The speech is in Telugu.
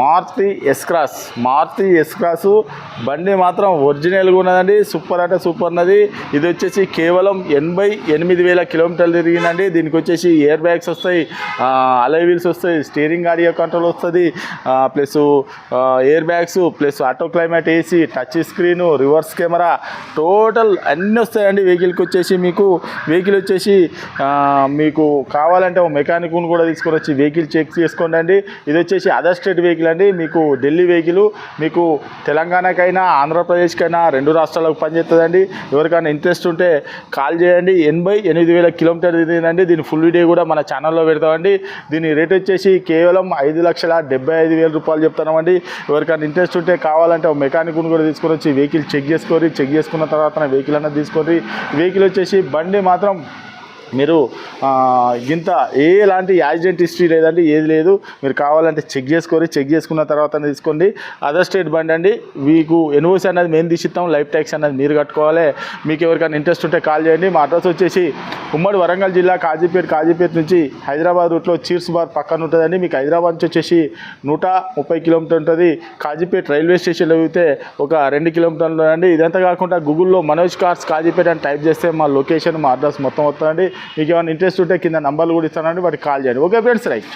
Maruti S Cross Maruti S Cross బండి మాత్రం ఒరిజినల్గా ఉన్నదండి. సూపర్ అంటే సూపర్ ఉన్నది. ఇది వచ్చేసి కేవలం ఎనభై ఎనిమిది వేల కిలోమీటర్లు తిరిగిందండి. దీనికి వచ్చేసి ఎయిర్ బ్యాగ్స్ వస్తాయి అలై వీల్స్ వస్తాయి స్టీరింగ్ ఆడియో కంట్రోల్ వస్తుంది plus air bags plus auto climate AC touch screen reverse camera total అన్నీ వస్తాయండి వెహికల్కి వచ్చేసి మీకు. వెహికల్ వచ్చేసి మీకు కావాలంటే ఒక మెకానిక్ను కూడా తీసుకొని వచ్చి వెహికల్ చెక్ చేసుకోండి అండి. ఇది వచ్చేసి అదర్ స్టేట్ వెహికల్ అండి. మీకు ఢిల్లీ వెహికల్ మీకు తెలంగాణకైనా ఆంధ్రప్రదేశ్కైనా రెండు రాష్ట్రాలకు పనిచేస్తుందండి. ఎవరికైనా ఇంట్రెస్ట్ ఉంటే కాల్ చేయండి. ఎనభై ఎనిమిది వేల కిలోమీటర్ తిరిగిందండి. దీని ఫుల్ వీడియో కూడా మన ఛానల్లో పెడతామండి. దీని రేట్ వచ్చేసి కేవలం ఐదు లక్షల డెబ్బై ఐదు వేల రూపాయలు చెప్తున్నామండి. ఎవరికైనా ఇంట్రెస్ట్ ఉంటే కావాలంటే ఒక మెకానిక్ను కూడా తీసుకొని వచ్చి వెహికల్ చెక్ చేసుకోరి చెక్ చేసుకున్న తర్వాత వెహికల్ అన్నది తీసుకొని వెహికల్ వచ్చేసి బండి మాత్రం మీరు ఇంత ఎలాంటి యాక్సిడెంట్ హిస్టరీ లేదండి ఏది లేదు. మీరు కావాలంటే చెక్ చేసుకోరి చెక్ చేసుకున్న తర్వాత తీసుకోండి. అదర్ స్టేట్ బండి అండి మీకు ఎన్ఓసి అనేది మేము తీసిస్తాం లైఫ్ ట్యాక్స్ అనేది మీరు కట్టుకోవాలి. మీకు ఎవరికైనా ఇంట్రెస్ట్ ఉంటే కాల్ చేయండి. మా అడ్రస్ వచ్చేసి ఉమ్మడి వరంగల్ జిల్లా కాజీపేట కాజీపేట నుంచి హైదరాబాద్ రూట్లో చీర్స్ బార్ పక్కన ఉంటుందండి. మీకు హైదరాబాద్ నుంచి వచ్చేసి నూట ముప్పై కిలోమీటర్ ఉంటుంది. కాజీపేట రైల్వే స్టేషన్లో అయితే ఒక రెండు కిలోమీటర్లు అండి ఇదంతా కాకుండా గూగుల్లో మనోజ్ కార్స్ కాజీపేట అని టైప్ చేస్తే మా లొకేషన్ మా అడ్రస్ మొత్తం వస్తుందండి. మీకు ఏమైనా ఇంట్రెస్ట్ ఉంటే కింద నంబర్లు కూడా ఇస్తానండి వాటికి కాల్ చేయండి. Okay friends right